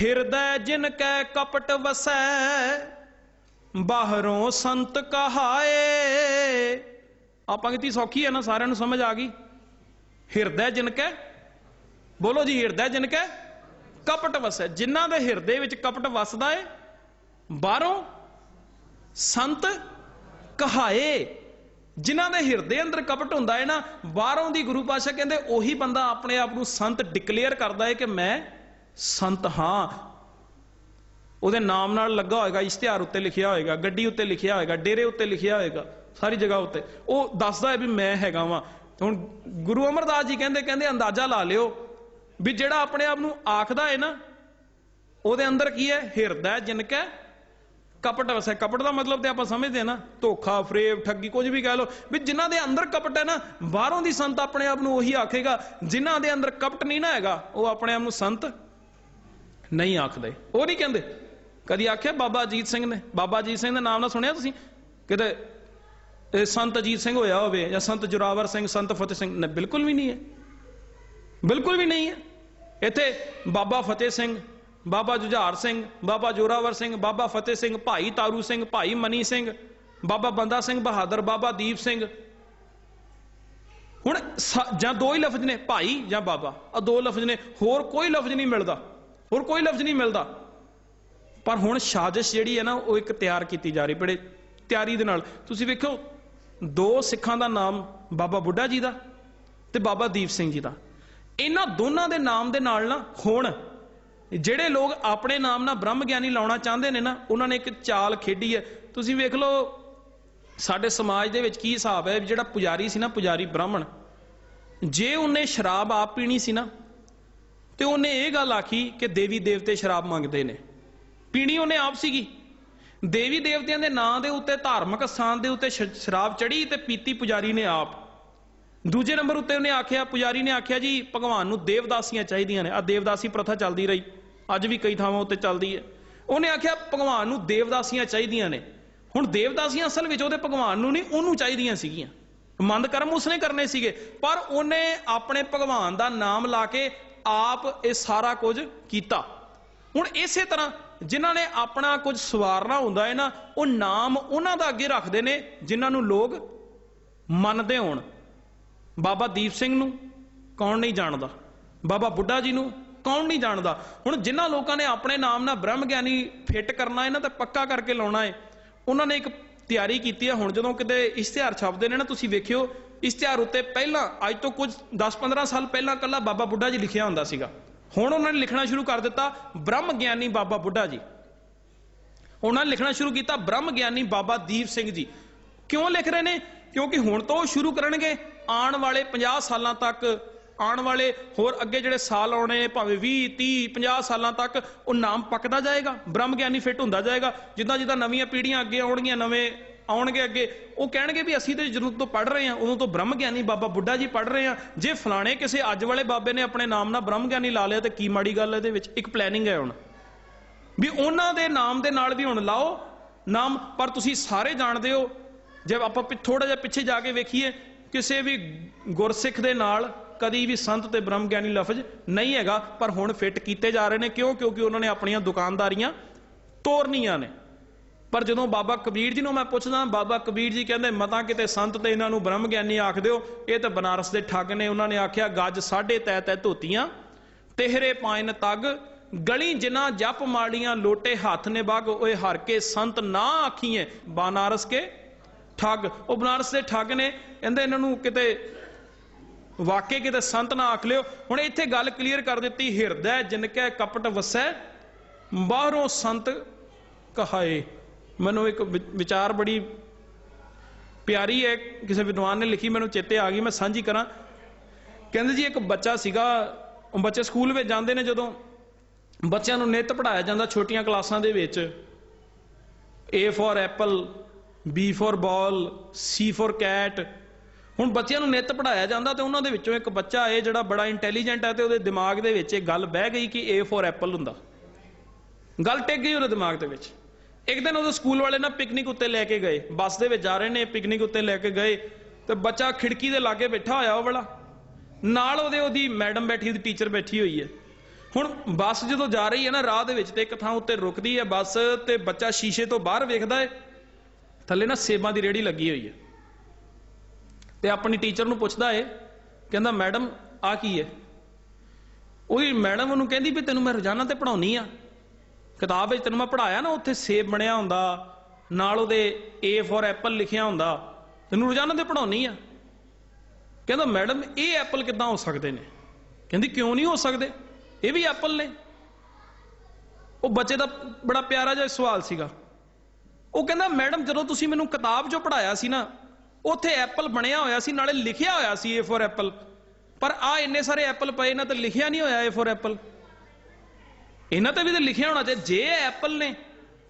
ਹਿਰਦੈ ਜਿਨ ਕੈ ਕਪਟ ਵਸੈ, ਬਾਹਰੋਂ ਸੰਤ ਕਹਾਏ। ਆਪਾਂ ਕਿਤੀ ਸੌਖੀ ਹੈ ਨਾ, ਸਾਰਿਆਂ ਨੂੰ ਸਮਝ ਆ ਗਈ। ਹਿਰਦੈ ਜਿਨ ਕੈ, ਬੋਲੋ ਜੀ, ਹਿਰਦੈ ਜਿਨ ਕੈ ਕਪਟ ਵਸੈ। ਜਿਨ੍ਹਾਂ ਦੇ ਹਿਰਦੇ ਵਿੱਚ ਕਪਟ ਵਸਦਾ ਏ, ਬਾਹਰੋਂ ਸੰਤ ਕਹਾਏ। ਜਿਨ੍ਹਾਂ ਦੇ ਹਿਰਦੇ ਅੰਦਰ ਕਪਟ ਹੁੰਦਾ ਹੈ ਨਾ, ਬਾਹਰੋਂ ਦੀ ਗੁਰੂ ਪਾਸ਼ਾ ਕਹਿੰਦੇ, ਉਹੀ ਬੰਦਾ ਆਪਣੇ ਆਪ ਨੂੰ ਸੰਤ ਡਿਕਲੇਅਰ ਕਰਦਾ ਹੈ ਕਿ ਮੈਂ ਸੰਤ ਹਾਂ। ਉਹਦੇ ਨਾਮ ਨਾਲ ਲੱਗਾ ਹੋਏਗਾ, ਇਸ਼ਤਿਹਾਰ ਉੱਤੇ ਲਿਖਿਆ ਹੋਏਗਾ, ਗੱਡੀ ਉੱਤੇ ਲਿਖਿਆ ਹੋਏਗਾ, ਡੇਰੇ ਉੱਤੇ ਲਿਖਿਆ ਹੋਏਗਾ, ਸਾਰੀ ਜਗ੍ਹਾ ਉੱਤੇ। ਉਹ ਦੱਸਦਾ ਹੈ ਵੀ ਮੈਂ ਹੈਗਾ ਵਾਂ। ਹੁਣ ਗੁਰੂ ਅਮਰਦਾਸ ਜੀ ਕਹਿੰਦੇ ਕਹਿੰਦੇ ਅੰਦਾਜ਼ਾ ਲਾ ਲਿਓ ਵੀ ਜਿਹੜਾ ਆਪਣੇ ਆਪ ਨੂੰ ਆਖਦਾ ਹੈ ਨਾ, ਉਹਦੇ ਅੰਦਰ ਕੀ ਹੈ? ਹਿਰਦਾ ਜਿਨ ਕੈ ਕਪਟ ਵਸੈ। ਕਪਟ ਦਾ ਮਤਲਬ ਤੇ ਆਪਾਂ ਸਮਝਦੇ ਆ ਨਾ, ਧੋਖਾ, ਫਰੇਬ, ਠੱਗੀ, ਕੁਝ ਵੀ ਕਹਿ ਲਓ, ਵੀ ਜਿਨ੍ਹਾਂ ਦੇ ਅੰਦਰ ਕਪਟ ਹੈ ਨਾ, ਬਾਹਰੋਂ ਦੀ ਸੰਤ ਆਪਣੇ ਆਪ ਨੂੰ ਉਹੀ ਆਖੇਗਾ, ਜਿਨ੍ਹਾਂ ਦੇ ਅੰਦਰ ਕਪਟ ਨਹੀਂ ਨਾ ਹੈਗਾ, ਉਹ ਆਪਣੇ ਆਪ ਨੂੰ ਸੰਤ ਨਹੀਂ ਆਖਦੇ। ਉਹ ਨਹੀਂ ਕਹਿੰਦੇ। ਕਦੀ ਆਖਿਆ ਬਾਬਾ ਅਜੀਤ ਸਿੰਘ ਨੇ? ਬਾਬਾ ਅਜੀਤ ਸਿੰਘ ਦਾ ਨਾਮ ਨਾਲ ਸੁਣਿਆ ਤੁਸੀਂ? ਕਿਤੇ ਇਹ ਸੰਤ ਅਜੀਤ ਸਿੰਘ ਹੋਇਆ ਹੋਵੇ ਜਾਂ ਸੰਤ ਜੁਰਾਵਰ ਸਿੰਘ, ਸੰਤ ਫਤਿਹ ਸਿੰਘ, ਨੇ, ਬਿਲਕੁਲ ਵੀ ਨਹੀਂ ਹੈ। ਬਿਲਕੁਲ ਵੀ ਨਹੀਂ ਹੈ। ਇੱਥੇ ਬਾਬਾ ਫਤਿਹ ਸਿੰਘ, ਬਾਬਾ ਜੁਝਾਰ ਸਿੰਘ, ਬਾਬਾ ਜੋਰਾਵਰ ਸਿੰਘ, ਬਾਬਾ ਫਤਿਹ ਸਿੰਘ, ਭਾਈ ਤਾਰੂ ਸਿੰਘ, ਭਾਈ ਮਨੀ ਸਿੰਘ, ਬਾਬਾ ਬੰਦਾ ਸਿੰਘ ਬਹਾਦਰ, ਬਾਬਾ ਦੀਪ ਸਿੰਘ। ਹੁਣ ਸ- ਜਾਂ ਦੋ ਹੀ ਲਫ਼ਜ਼ ਨੇ, ਭਾਈ ਜਾਂ ਬਾਬਾ। ਆ ਦੋ ਲਫ਼ਜ਼ ਨੇ, ਹੋਰ ਕੋਈ ਲਫ਼ਜ਼ ਨਹੀਂ ਮਿਲਦਾ। ਹੋਰ ਕੋਈ ਲਫ਼ਜ਼ ਨਹੀਂ ਮਿਲਦਾ। ਪਰ ਹੁਣ ਸਾਜ਼ਿਸ਼ ਜਿਹੜੀ ਹੈ ਨਾ, ਉਹ ਇੱਕ ਤਿਆਰ ਕੀਤੀ ਜਾ ਰਹੀ, ਬੜੇ ਤਿਆਰੀ ਦੇ ਨਾਲ। ਤੁਸੀਂ ਵੇਖੋ ਦੋ ਸਿੱਖਾਂ ਦਾ ਨਾਮ ਬਾਬਾ ਬੁੱਢਾ ਜੀ ਦਾ ਤੇ ਬਾਬਾ ਦੀਪ ਸਿੰਘ ਜੀ ਦਾ। ਇਹਨਾਂ ਦੋਨਾਂ ਦੇ ਨਾਮ ਦੇ ਨਾਲ ਨਾ, ਹੁਣ ਜਿਹੜੇ ਲੋਕ ਆਪਣੇ ਨਾਮ ਨਾਲ ਬ੍ਰਹਮ ਗਿਆਨੀ ਲਾਉਣਾ ਚਾਹੁੰਦੇ ਨੇ ਨਾ, ਉਹਨਾਂ ਨੇ ਇੱਕ ਚਾਲ ਖੇਡੀ ਹੈ। ਤੁਸੀਂ ਵੇਖ ਲਓ, ਸਾਡੇ ਸਮਾਜ ਦੇ ਵਿੱਚ ਕੀ ਹਿਸਾਬ ਹੈ, ਜਿਹੜਾ ਪੁਜਾਰੀ ਸੀ ਨਾ, ਪੁਜਾਰੀ ਬ੍ਰਾਹਮਣ। ਜੇ ਉਹਨੇ ਸ਼ਰਾਬ ਆਪ ਪੀਣੀ ਸੀ ਨਾ ਤੇ ਉਹਨੇ ਇਹ ਗੱਲ ਆਖੀ ਕਿ ਦੇਵੀ ਦੇਵਤੇ ਸ਼ਰਾਬ ਮੰਗਦੇ ਨੇ। ਪੀਣੀ ਉਹਨੇ ਆਪ ਸੀਗੀ। ਦੇਵੀ ਦੇਵਤਿਆਂ ਦੇ ਨਾਂ ਦੇ ਉੱਤੇ ਧਾਰਮਿਕ ਸਥਾਨ ਦੇ ਉੱਤੇ ਸ਼ਰਾਬ ਚੜੀ ਤੇ ਪੀਤੀ ਪੁਜਾਰੀ ਨੇ ਆਪ। ਦੂਜੇ ਨੰਬਰ ਉੱਤੇ ਉਹਨੇ ਆਖਿਆ, ਪੁਜਾਰੀ ਨੇ ਆਖਿਆ, ਜੀ, ਭਗਵਾਨ ਨੂੰ ਦੇਵਦਾਸੀਆਂ ਚਾਹੀਦੀਆਂ ਨੇ। ਆ ਦੇਵਦਾਸੀ ਪ੍ਰਥਾ ਚੱਲਦੀ ਰਹੀ। ਅੱਜ ਵੀ ਕਈ ਥਾਵਾਂ ਉੱਤੇ ਚੱਲਦੀ ਹੈ। ਉਹਨੇ ਆਖਿਆ, ਭਗਵਾਨ ਨੂੰ ਦੇਵਦਾਸੀਆਂ ਚਾਹੀਦੀਆਂ ਨੇ। ਹੁਣ ਦੇਵਦਾਸੀਆਂ ਅਸਲ ਵਿੱਚ ਉਹਦੇ ਭਗਵਾਨ ਨੂੰ ਨਹੀਂ, ਉਹਨੂੰ ਚਾਹੀਦੀਆਂ ਸੀਗੀਆਂ। ਮੰਦ ਕਰਮ ਉਸਨੇ ਕਰਨੇ ਸੀਗੇ। ਪਰ ਉਹਨੇ ਆਪਣੇ ਭਗਵਾਨ ਦਾ ਨਾਮ ਲਾ ਕੇ ਆਪ ਇਹ ਸਾਰਾ ਕੁਝ ਕੀਤਾ। ਹੁਣ ਇਸੇ ਤਰ੍ਹਾਂ ਜਿਨ੍ਹਾਂ ਨੇ ਆਪਣਾ ਕੁਝ ਸਵਾਰਨਾ ਹੁੰਦਾ ਹੈ ਨਾ, ਉਹ ਨਾਮ ਉਹਨਾਂ ਦਾ ਅੱਗੇ ਰੱਖਦੇ ਨੇ ਜਿਨ੍ਹਾਂ ਨੂੰ ਲੋਕ ਮੰਨਦੇ ਹੋਣ। ਬਾਬਾ ਦੀਪ ਸਿੰਘ ਨੂੰ ਕੌਣ ਨਹੀਂ ਜਾਣਦਾ? ਬਾਬਾ ਬੁੱਢਾ ਜੀ ਨੂੰ ਕੌਣ ਨਹੀਂ ਜਾਣਦਾ? ਹੁਣ ਜਿਨ੍ਹਾਂ ਲੋਕਾਂ ਨੇ ਆਪਣੇ ਨਾਮ ਨਾਲ ਬ੍ਰਹਮ ਗਿਆਨੀ ਫਿੱਟ ਕਰਨਾ ਹੈ ਨਾ, ਤਾਂ ਪੱਕਾ ਕਰਕੇ ਲਾਉਣਾ ਹੈ। ਉਹਨਾਂ ਨੇ ਇੱਕ ਤਿਆਰੀ ਕੀਤੀ ਹੈ, ਹੁਣ ਜਦੋਂ ਕਿਤੇ ਇਸ਼ਤਿਹਾਰ ਛਪਦੇ ਨੇ ਨਾ, ਤੁਸੀਂ ਵੇਖਿਓ ਇਸ ਇਸ਼ਤਿਹਾਰ ਉੱਤੇ ਪਹਿਲਾਂ, ਅੱਜ ਤੋਂ ਕੁਝ 10-15 ਸਾਲ ਪਹਿਲਾਂ ਕੱਲਾ ਬਾਬਾ ਬੁੱਢਾ ਜੀ ਲਿਖਿਆ ਹੁੰਦਾ ਸੀਗਾ। ਹੁਣ ਉਹਨਾਂ ਨੇ ਲਿਖਣਾ ਸ਼ੁਰੂ ਕਰ ਦਿੱਤਾ ਬ੍ਰਹਮ ਗਿਆਨੀ ਬਾਬਾ ਬੁੱਢਾ ਜੀ। ਉਹਨਾਂ ਨੇ ਲਿਖਣਾ ਸ਼ੁਰੂ ਕੀਤਾ ਬ੍ਰਹਮ ਗਿਆਨੀ ਬਾਬਾ ਦੀਪ ਸਿੰਘ ਜੀ। ਕਿਉਂ ਲਿਖ ਰਹੇ ਨੇ? ਕਿਉਂਕਿ ਹੁਣ ਤੋਂ ਉਹ ਸ਼ੁਰੂ ਕਰਨਗੇ। ਆਉਣ ਵਾਲੇ 50 ਸਾਲਾਂ ਤੱਕ, ਆਉਣ ਵਾਲੇ ਹੋਰ ਅੱਗੇ ਜਿਹੜੇ ਸਾਲ ਆਉਣੇ ਭਾਵੇਂ 20 30 50 ਸਾਲਾਂ ਤੱਕ, ਉਹ ਨਾਮ ਪੱਕਦਾ ਜਾਏਗਾ। ਬ੍ਰਹਮ ਗਿਆਨੀ ਫਿੱਟ ਹੁੰਦਾ ਜਾਏਗਾ। ਜਿੱਦਾਂ ਜਿੱਦਾਂ ਨਵੀਆਂ ਪੀੜ੍ਹੀਆਂ ਅੱਗੇ ਆਉਣਗੀਆਂ, ਨਵੇਂ ਆਉਣਗੇ ਅੱਗੇ। ਉਹ ਕਹਿਣਗੇ ਵੀ ਅਸੀਂ ਤੇ ਜਦੋਂ ਤੋਂ ਪੜ੍ਹ ਰਹੇ ਹਾਂ, ਉਦੋਂ ਤੋਂ ਬ੍ਰਹਮ ਗਿਆਨੀ ਬਾਬਾ ਬੁੱਢਾ ਜੀ ਪੜ੍ਹ ਰਹੇ ਹਾਂ। ਜੇ ਫਲਾਣੇ ਕਿਸੇ ਅੱਜ ਵਾਲੇ ਬਾਬੇ ਨੇ ਆਪਣੇ ਨਾਮ ਨਾਲ ਬ੍ਰਹਮ ਗਿਆਨੀ ਲਾ ਲਿਆ ਤੇ ਕੀ ਮਾੜੀ ਗੱਲ ਇਹਦੇ ਵਿੱਚ? ਇੱਕ ਪਲੈਨਿੰਗ ਹੈ ਹੁਣ। ਵੀ ਉਹਨਾਂ ਦੇ ਨਾਮ ਦੇ ਨਾਲ ਵੀ ਹੁਣ ਲਾਓ ਨਾਮ, ਪਰ ਤੁਸੀਂ ਸਾਰੇ ਜਾਣਦੇ ਹੋ, ਜੇ ਆਪਾਂ ਥੋੜਾ ਜਿਹਾ ਪਿੱਛੇ ਜਾ ਕੇ ਵੇਖੀਏ, ਕਿਸੇ ਵੀ ਗੁਰਸਿੱਖ ਦੇ ਨਾਲ ਕਦੀ ਵੀ ਸੰਤ ਤੇ ਬ੍ਰਹਮ ਗਿਆਨੀ ਲਫ਼ਜ਼ ਨਹੀਂ ਹੈਗਾ, ਪਰ ਹੁਣ ਫਿੱਟ ਕੀਤੇ ਜਾ ਰਹੇ ਨੇ। ਕਿਉਂ? ਕਿਉਂਕਿ ਉਹਨਾਂ ਨੇ ਆਪਣੀਆਂ ਦੁਕਾਨਦਾਰੀਆਂ ਤੋਰਨੀਆਂ ਨੇ। ਪਰ ਜਦੋਂ ਬਾਬਾ ਕਬੀਰ ਜੀ ਨੂੰ ਮੈਂ ਪੁੱਛਦਾ, ਬਾਬਾ ਕਬੀਰ ਜੀ ਕਹਿੰਦੇ, ਮਤਾਂ ਕਿਤੇ ਸੰਤ ਤੇ ਇਹਨਾਂ ਨੂੰ ਬ੍ਰਹਮ ਗਿਆਨੀ ਆਖ ਦਿਓ ਇਹ ਤਾਂ ਬਨਾਰਸ ਦੇ ਠੱਗ ਨੇ, ਉਹਨਾਂ ਨੇ ਆਖਿਆ, ਗੱਜ ਸਾਢੇ ਤੈ ਤੈ ਧੋਤੀਆਂ, ਤਿਹਰੇ ਪਾਇਨ ਤੱਗ, ਗਲੀ ਜਿਨਾ ਜਪ ਮਾਲੀਆਂ ਲੋਟੇ ਹੱਥ ਨੇ ਬਗ ਓਏ ਹਰ ਕੇ ਸੰਤ ਨਾ ਆਖੀਏ ਬਨਾਰਸ ਕੇ ਠੱਗ। ਉਹ ਬਨਾਰਸ ਦੇ ਠੱਗ ਨੇ, ਕਹਿੰਦੇ ਇਹਨਾਂ ਨੂੰ ਕਿਤੇ ਵਾਕੇ ਕਿਤੇ ਸੰਤ ਨਾ ਆਖ ਲਿਓ। ਹੁਣ ਇੱਥੇ ਗੱਲ ਕਲੀਅਰ ਕਰ ਦਿੱਤੀ, ਹਿਰਦੈ ਜਿਨ ਕੈ ਕਪਟ ਵਸੈ, ਬਾਹਰੋਂ ਸੰਤ ਕਹਾਏ। ਮੈਨੂੰ ਇੱਕ ਵਿਚਾਰ ਬੜੀ ਪਿਆਰੀ ਹੈ, ਕਿਸੇ ਵਿਦਵਾਨ ਨੇ ਲਿਖੀ, ਮੈਨੂੰ ਚੇਤੇ ਆ ਗਈ, ਮੈਂ ਸਾਂਝੀ ਕਰਾਂ। ਕਹਿੰਦੇ ਜੀ, ਇੱਕ ਬੱਚਾ ਸੀਗਾ, ਉਹ ਬੱਚੇ ਸਕੂਲ ਵਿੱਚ ਜਾਂਦੇ ਨੇ ਜਦੋਂ ਬੱਚਿਆਂ ਨੂੰ ਨਿਤ ਪੜਾਇਆ ਜਾਂਦਾ ਛੋਟੀਆਂ ਕਲਾਸਾਂ ਦੇ ਵਿੱਚ। A for apple B for ball C for cat ਹੁਣ ਬੱਚਿਆਂ ਨੂੰ ਨਿਤ ਪੜਾਇਆ ਜਾਂਦਾ ਤੇ ਉਹਨਾਂ ਦੇ ਵਿੱਚੋਂ ਇੱਕ ਬੱਚਾ ਇਹ ਜਿਹੜਾ ਬੜਾ ਇੰਟੈਲੀਜੈਂਟ ਹੈ ਤੇ ਉਹਦੇ ਦਿਮਾਗ ਦੇ ਵਿੱਚ ਇਹ ਗੱਲ ਬਹਿ ਗਈ ਕਿ A ਫੋਰ ਐਪਲ ਹੁੰਦਾ। ਗੱਲ ਟਿਕ ਗਈ ਉਹਦੇ ਦਿਮਾਗ ਦੇ ਵਿੱਚ। ਇੱਕ ਦਿਨ ਉਹਦੇ ਸਕੂਲ ਵਾਲੇ ਨਾ ਪਿਕਨਿਕ ਉੱਤੇ ਲੈ ਕੇ ਗਏ। ਬੱਸ ਦੇ ਵਿੱਚ ਜਾ ਰਹੇ ਨੇ, ਪਿਕਨਿਕ ਉੱਤੇ ਲੈ ਕੇ ਗਏ। ਤੇ ਬੱਚਾ ਖਿੜਕੀ ਦੇ ਲਾਗੇ ਬੈਠਾ ਹੋਇਆ ਉਹ ਵਾਲਾ। ਨਾਲ ਉਹਦੇ ਉਹਦੀ ਮੈਡਮ ਬੈਠੀ, ਉਹਦੀ ਟੀਚਰ ਬੈਠੀ ਹੋਈ ਹੈ। ਹੁਣ ਬੱਸ ਜਦੋਂ ਜਾ ਰਹੀ ਹੈ ਨਾ ਰਾਹ ਦੇ ਵਿੱਚ ਤੇ ਇੱਕ ਥਾਂ ਉੱਤੇ ਰੁਕਦੀ ਹੈ ਬੱਸ ਤੇ ਬੱਚਾ ਸ਼ੀਸ਼ੇ ਤੋਂ ਬਾਹਰ ਵੇਖਦਾ ਹੈ। ਥੱਲੇ ਨਾ ਸੇਬਾਂ ਦੀ ਰੇੜੀ ਲੱਗੀ ਹੋਈ ਹੈ। ਤੇ ਆਪਣੀ ਟੀਚਰ ਨੂੰ ਪੁੱਛਦਾ ਏ ਕਹਿੰਦਾ, ਮੈਡਮ ਆ ਕੀ ਹੈ? ਉਹਦੀ ਮੈਡਮ ਉਹਨੂੰ ਕਹਿੰਦੀ ਵੀ, ਤੈਨੂੰ ਮੈਂ ਰੋਜ਼ਾਨਾ ਤੇ ਪੜਾਉਣੀ ਆ ਕਿਤਾਬ ਵਿੱਚ ਤੈਨੂੰ ਮੈਂ ਪੜਾਇਆ ਨਾ, ਉੱਥੇ ਸੇਬ ਬਣਿਆ ਹੁੰਦਾ, ਨਾਲ ਉਹਦੇ A ਫॉर ਐਪਲ ਲਿਖਿਆ ਹੁੰਦਾ, ਤੈਨੂੰ ਰੋਜ਼ਾਨਾ ਤੇ ਪੜਾਉਣੀ ਆ। ਕਹਿੰਦਾ, ਮੈਡਮ, ਇਹ ਐਪਲ ਕਿਦਾਂ ਹੋ ਸਕਦੇ ਨੇ? ਕਹਿੰਦੀ, ਕਿਉਂ ਨਹੀਂ ਹੋ ਸਕਦੇ? ਇਹ ਵੀ ਐਪਲ ਨੇ। ਉਹ ਬੱਚੇ ਦਾ ਬੜਾ ਪਿਆਰਾ ਜਿਹਾ ਸਵਾਲ ਸੀਗਾ। ਉਹ ਕਹਿੰਦਾ, ਮੈਡਮ, ਜਦੋਂ ਤੁਸੀਂ ਮੈਨੂੰ ਕਿਤਾਬ ਜੋ ਪੜਾਇਆ ਸੀ ਨਾ, ਉੱਥੇ ਐਪਲ ਬਣਿਆ ਹੋਇਆ ਸੀ, ਨਾਲੇ ਲਿਖਿਆ ਹੋਇਆ ਸੀ A ਫॉर ਐਪਲ ਪਰ ਆ ਇੰਨੇ ਸਾਰੇ ਐਪਲ ਪਏ ਨਾ, ਤਾਂ ਲਿਖਿਆ ਨਹੀਂ ਹੋਇਆ A ਫॉर ਐਪਲ ਇਹਨਾਂ ਤੇ ਵੀ ਤਾਂ ਲਿਖਿਆ ਹੋਣਾ ਚਾਹੀਦਾ ਜੇ ਐਪਲ ਨੇ,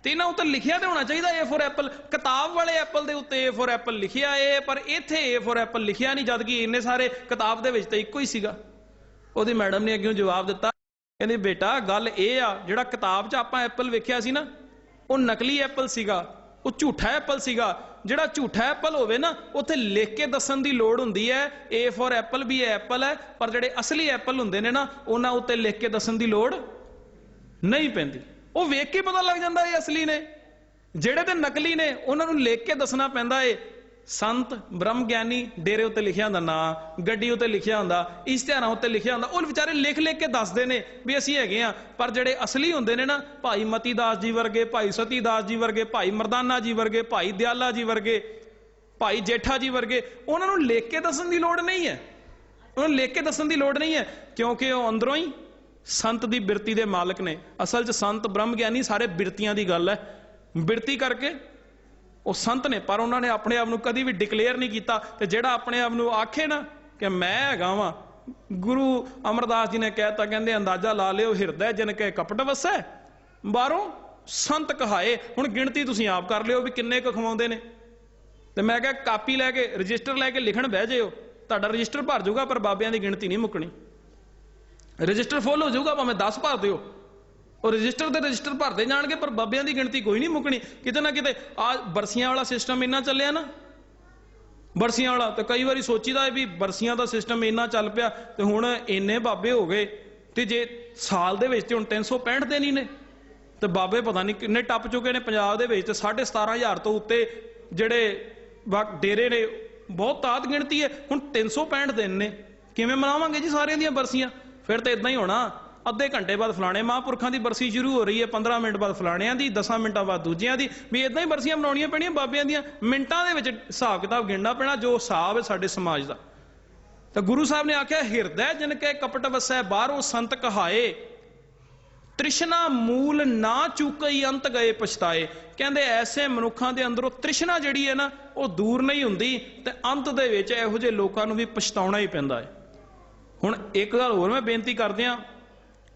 ਤੇ ਇਹਨਾਂ ਉੱਤੇ ਲਿਖਿਆ ਤੇ ਹੋਣਾ ਚਾਹੀਦਾ ਏ ਫੋਰ ਐਪਲ ਕਿਤਾਬ ਵਾਲੇ ਐਪਲ ਦੇ ਉੱਤੇ ਏ ਫੋਰ ਐਪਲ ਲਿਖਿਆ ਏ ਪਰ ਇੱਥੇ ਏ ਫੋਰ ਐਪਲ ਲਿਖਿਆ ਨਹੀਂ, ਜਦ ਕਿ ਇੰਨੇ ਸਾਰੇ ਕਿਤਾਬ ਦੇ ਵਿੱਚ ਤਾਂ ਇੱਕੋ ਹੀ ਸੀਗਾ। ਉਹਦੀ ਮੈਡਮ ਨੇ ਅੱਗੇ ਜਵਾਬ ਦਿੱਤਾ, ਕਹਿੰਦੀ, ਬੇਟਾ, ਗੱਲ ਇਹ ਆ, ਜਿਹੜਾ ਕਿਤਾਬ 'ਚ ਆਪਾਂ ਐਪਲ ਵੇਖਿਆ ਸੀ ਨਾ, ਉਹ ਨਕਲੀ ਐਪਲ ਸੀਗਾ, ਉਹ ਝੂਠਾ ਐਪਲ ਸੀਗਾ। ਜਿਹੜਾ ਝੂਠਾ ਐਪਲ ਹੋਵੇ ਨਾ, ਉੱਥੇ ਲਿਖ ਕੇ ਦੱਸਣ ਦੀ ਲੋੜ ਹੁੰਦੀ ਹੈ ਏ ਫੋਰ ਐਪਲ ਵੀ ਐਪਲ ਹੈ, ਪਰ ਜਿਹੜੇ ਅਸਲੀ ਐਪਲ ਹੁੰਦੇ ਨੇ ਨਾ, ਉਹਨਾਂ ਉੱਤੇ ਲਿਖ ਕੇ ਦੱਸਣ ਦੀ ਲੋੜ ਨਹੀਂ ਪੈਂਦੀ। ਉਹ ਵੇਖ ਕੇ ਪਤਾ ਲੱਗ ਜਾਂਦਾ ਇਹ ਅਸਲੀ ਨੇ। ਜਿਹੜੇ ਤੇ ਨਕਲੀ ਨੇ, ਉਹਨਾਂ ਨੂੰ ਲਿਖ ਕੇ ਦੱਸਣਾ ਪੈਂਦਾ ਏ। ਸੰਤ ਬ੍ਰਹਮ ਗਿਆਨੀ ਡੇਰੇ ਉੱਤੇ ਲਿਖਿਆ ਹੁੰਦਾ, ਨਾਂ, ਗੱਡੀ ਉੱਤੇ ਲਿਖਿਆ ਹੁੰਦਾ, ਇਸ਼ਤਿਹਾਰਾਂ ਉੱਤੇ ਲਿਖਿਆ ਹੁੰਦਾ, ਉਹ ਵਿਚਾਰੇ ਲਿਖ ਲਿਖ ਕੇ ਦੱਸਦੇ ਨੇ ਵੀ ਅਸੀਂ ਹੈਗੇ ਆ ਪਰ ਜਿਹੜੇ ਅਸਲੀ ਹੁੰਦੇ ਨੇ ਨਾ, ਭਾਈ ਮਤੀ ਦਾਸ ਜੀ ਵਰਗੇ, ਭਾਈ ਸਤੀ ਦਾਸ ਜੀ ਵਰਗੇ, ਭਾਈ ਮਰਦਾਨਾ ਜੀ ਵਰਗੇ, ਭਾਈ ਦਿਆਲਾ ਜੀ ਵਰਗੇ, ਭਾਈ ਜੇਠਾ ਜੀ ਵਰਗੇ, ਉਹਨਾਂ ਨੂੰ ਲਿਖ ਕੇ ਦੱਸਣ ਦੀ ਲੋੜ ਨਹੀਂ ਹੈ। ਉਹਨਾਂ ਨੂੰ ਲਿਖ ਕੇ ਦੱਸਣ ਦੀ ਲੋੜ ਨਹੀਂ ਹੈ, ਕਿਉਂਕਿ ਉਹ ਅੰਦਰੋਂ ਹੀ ਸੰਤ ਦੀ ਬਿਰਤੀ ਦੇ ਮਾਲਕ ਨੇ। ਅਸਲ 'ਚ ਸੰਤ ਬ੍ਰਹਮ ਗਿਆਨੀ ਸਾਰੇ ਬਿਰਤੀਆਂ ਦੀ ਗੱਲ ਹੈ। ਬਿਰਤੀ ਕਰਕੇ ਉਹ ਸੰਤ ਨੇ, ਪਰ ਉਹਨਾਂ ਨੇ ਆਪਣੇ ਆਪ ਨੂੰ ਕਦੀ ਵੀ ਡਿਕਲੇਅਰ ਨਹੀਂ ਕੀਤਾ ਤੇ ਜਿਹੜਾ ਆਪਣੇ ਆਪ ਨੂੰ ਆਖੇ ਨਾ ਕਿ ਮੈਂ ਹੈਗਾ ਵਾਂ, ਗੁਰੂ ਅਮਰਦਾਸ ਜੀ ਨੇ ਕਹਿਤਾ, ਕਹਿੰਦੇ, ਅੰਦਾਜ਼ਾ ਲਾ ਲਿਓ, ਹਿਰਦੈ ਜਨ ਕੇ ਕਪਟ ਵਸੈ, ਬਾਹਰੋਂ ਸੰਤ ਕਹਾਏ। ਹੁਣ ਗਿਣਤੀ ਤੁਸੀਂ ਆਪ ਕਰ ਲਿਓ ਵੀ ਕਿੰਨੇ ਕੁ ਖਵਾਉਂਦੇ ਨੇ। ਤੇ ਮੈਂ ਕਿਹਾ, ਕਾਪੀ ਲੈ ਕੇ, ਰਜਿਸਟਰ ਲੈ ਕੇ ਲਿਖਣ ਬਹਿ ਜਾਇਓ। ਤੁਹਾਡਾ ਰਜਿਸਟਰ ਭਰ ਜਾਊਗਾ, ਪਰ ਬਾਬਿਆਂ ਦੀ ਗਿਣਤੀ ਨਹੀਂ ਮੁੱਕਣੀ। ਰਜਿਸਟਰ ਫੁੱਲ ਹੋ ਜਾਊਗਾ, ਭਾਵੇਂ 10 ਭਰ ਦਿਓ। ਉਹ ਰਜਿਸਟਰ ਦੇ ਰਜਿਸਟਰ ਭਰਦੇ ਜਾਣਗੇ, ਪਰ ਬਾਬਿਆਂ ਦੀ ਗਿਣਤੀ ਕੋਈ ਨਹੀਂ ਮੁੱਕਣੀ। ਕਿਤੇ ਨਾ ਕਿਤੇ ਆ ਬਰਸੀਆਂ ਵਾਲਾ ਸਿਸਟਮ ਇੰਨਾ ਚੱਲਿਆ ਨਾ। ਬਰਸੀਆਂ ਵਾਲਾ, ਤੇ ਕਈ ਵਾਰੀ ਸੋਚੀਦਾ ਹੈ ਵੀ ਬਰਸੀਆਂ ਦਾ ਸਿਸਟਮ ਇੰਨਾ ਚੱਲ ਪਿਆ, ਤੇ ਹੁਣ ਇੰਨੇ ਬਾਬੇ ਹੋ ਗਏ। ਤੇ ਜੇ ਸਾਲ ਦੇ ਵਿੱਚ ਤੇ ਹੁਣ 365 ਦਿਨ ਹੀ ਨੇ। ਤੇ ਬਾਬੇ ਪਤਾ ਨਹੀਂ ਕਿੰਨੇ ਟੱਪ ਚੁੱਕੇ ਨੇ ਪੰਜਾਬ ਦੇ ਵਿੱਚ, ਤੇ 17500 ਤੋਂ ਉੱਤੇ ਜਿਹੜੇ ਵਾ- ਡੇਰੇ ਨੇ, ਬਹੁਤ ਤਾਤ ਗਿਣਤੀ ਹੈ। ਹੁਣ 365 ਦਿਨ ਨੇ। ਕਿਵੇਂ ਮਨਾਵਾਂਗੇ ਜੀ ਸਾਰਿਆਂ ਦੀਆਂ ਬਰਸੀਆਂ? ਫਿਰ ਤਾਂ ਇਦਾਂ ਹੀ ਹੋਣਾ। ਅੱਧੇ ਘੰਟੇ ਬਾਅਦ ਫਲਾਣੇ ਮਹਾਂਪੁਰਖਾਂ ਦੀ ਬਰਸੀ ਸ਼ੁਰੂ ਹੋ ਰਹੀ ਹੈ 15 ਮਿੰਟ ਬਾਅਦ ਫਲਾਣਿਆਂ ਦੀ 10 ਮਿੰਟਾਂ ਬਾਅਦ ਦੂਜਿਆਂ ਦੀ। ਵੀ ਇਦਾਂ ਹੀ ਬਰਸੀਆਂ ਬਣਾਉਣੀਆਂ ਪੈਣੀਆਂ ਬਾਬਿਆਂ ਦੀਆਂ। ਮਿੰਟਾਂ ਦੇ ਵਿੱਚ ਹਿਸਾਬ ਕਿਤਾਬ ਗਿਣਨਾ ਪੈਣਾ, ਜੋ ਹਿਸਾਬ ਹੈ ਸਾਡੇ ਸਮਾਜ ਦਾ। ਤਾਂ ਗੁਰੂ ਸਾਹਿਬ ਨੇ ਆਖਿਆ, ਹਿਰਦੈ ਜਨ ਕੇ ਕਪਟ ਵਸੈ, ਬਾਹਰੋਂ ਸੰਤ ਕਹਾਏ। ਤ੍ਰਿਸ਼ਨਾ ਮੂਲ ਨਾ ਚੁਕਈ ਅੰਤ ਗਏ ਪਛਤਾਏ। ਕਹਿੰਦੇ, ਐਸੇ ਮਨੁੱਖਾਂ ਦੇ ਅੰਦਰੋਂ ਤ੍ਰਿਸ਼ਨਾ ਜਿਹੜੀ ਹੈ ਨਾ, ਉਹ ਦੂਰ ਨਹੀਂ ਹੁੰਦੀ। ਤੇ ਅੰਤ ਦੇ ਵਿੱਚ ਇਹੋ ਜਿਹੇ ਲੋਕਾਂ ਨੂੰ ਵੀ ਪਛਤਾਉਣਾ ਹੀ ਪੈਂਦਾ ਹੈ। ਹੁਣ ਇੱਕ ਗੱਲ ਹੋਰ ਮੈਂ ਬੇਨਤੀ ਕਰਦੇ ਆ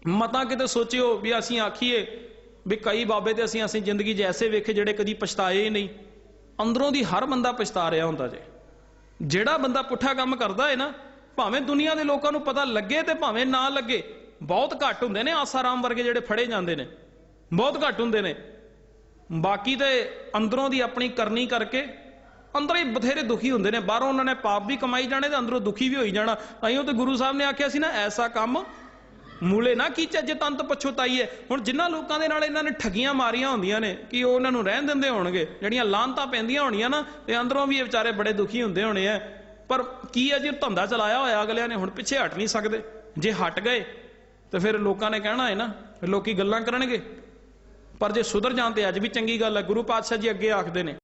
ਮਤਾ ਕਿਤੇ ਸੋਚਿਓ ਵੀ ਅਸੀਂ ਆਖੀਏ ਵੀ ਕਈ ਬਾਬੇ ਤੇ ਅਸੀਂ ਅਸੀਂ ਜ਼ਿੰਦਗੀ 'ਚ ਐਸੇ ਵੇਖੇ ਜਿਹੜੇ ਕਦੀ ਪਛਤਾਏ ਹੀ ਨਹੀਂ। ਅੰਦਰੋਂ ਦੀ ਹਰ ਬੰਦਾ ਪਛਤਾ ਰਿਹਾ ਹੁੰਦਾ ਜੇ। ਜਿਹੜਾ ਬੰਦਾ ਪੁੱਠਾ ਕੰਮ ਕਰਦਾ ਹੈ ਨਾ, ਭਾਵੇਂ ਦੁਨੀਆ ਦੇ ਲੋਕਾਂ ਨੂੰ ਪਤਾ ਲੱਗੇ ਤੇ ਭਾਵੇਂ ਨਾ ਲੱਗੇ, ਬਹੁਤ ਘੱਟ ਹੁੰਦੇ ਨੇ ਆਸਾਰਾਮ ਵਰਗੇ ਜਿਹੜੇ ਫੜੇ ਜਾਂਦੇ ਨੇ। ਬਹੁਤ ਘੱਟ ਹੁੰਦੇ ਨੇ। ਬਾਕੀ ਤੇ ਅੰਦਰੋਂ ਦੀ ਆਪਣੀ ਕਰਨੀ ਕਰਕੇ ਅੰਦਰੋਂ ਹੀ ਬਥੇਰੇ ਦੁਖੀ ਹੁੰਦੇ ਨੇ, ਬਾਹਰੋਂ ਉਹਨਾਂ ਨੇ ਪਾਪ ਵੀ ਕਮਾਈ ਜਾਣੇ ਤੇ ਅੰਦਰੋਂ ਦੁਖੀ ਵੀ ਹੋਈ ਜਾਣਾ। ਤਾਈਓ ਤੇ ਗੁਰੂ ਸਾਹਿਬ ਨੇ ਆਖਿਆ ਸੀ ਨਾ, ਐਸਾ ਕੰਮ ਮੂਲੇ ਨਾ ਕੀਚੇ, ਜੇ ਤੰਤ ਪਛਤਾਈਏ ਹੁਣ ਜਿਨ੍ਹਾਂ ਲੋਕਾਂ ਦੇ ਨਾਲ ਇਹਨਾਂ ਨੇ ਠੱਗੀਆਂ ਮਾਰੀਆਂ ਹੁੰਦੀਆਂ ਨੇ, ਕਿ ਉਹ ਉਹਨਾਂ ਨੂੰ ਰਹਿਣ ਦਿੰਦੇ ਹੋਣਗੇ, ਜਿਹੜੀਆਂ ਲਾਂਤਾਂ ਪੈਂਦੀਆਂ ਹੋਣੀਆਂ ਨਾ, ਤੇ ਅੰਦਰੋਂ ਵੀ ਇਹ ਵਿਚਾਰੇ ਬੜੇ ਦੁਖੀ ਹੁੰਦੇ ਹੋਣੇ ਆ ਪਰ ਕੀ ਹੈ ਜੀ ਧੰਦਾ ਚਲਾਇਆ ਹੋਇਆ ਅਗਲਿਆਂ ਨੇ, ਹੁਣ ਪਿੱਛੇ ਹਟ ਨਹੀਂ ਸਕਦੇ। ਜੇ ਹਟ ਗਏ, ਤਾਂ ਫਿਰ ਲੋਕਾਂ ਨੇ ਕਹਿਣਾ ਹੈ ਨਾ, ਫਿਰ ਲੋਕੀ ਗੱਲਾਂ ਕਰਨਗੇ। ਪਰ ਜੇ ਸੁਧਰ ਜਾਣ ਤੇ ਅੱਜ ਵੀ ਚੰਗੀ ਗੱਲ ਹੈ, ਗੁਰੂ ਪਾਤਸ਼ਾਹ ਜੀ ਅੱਗੇ ਆਖਦੇ ਨੇ।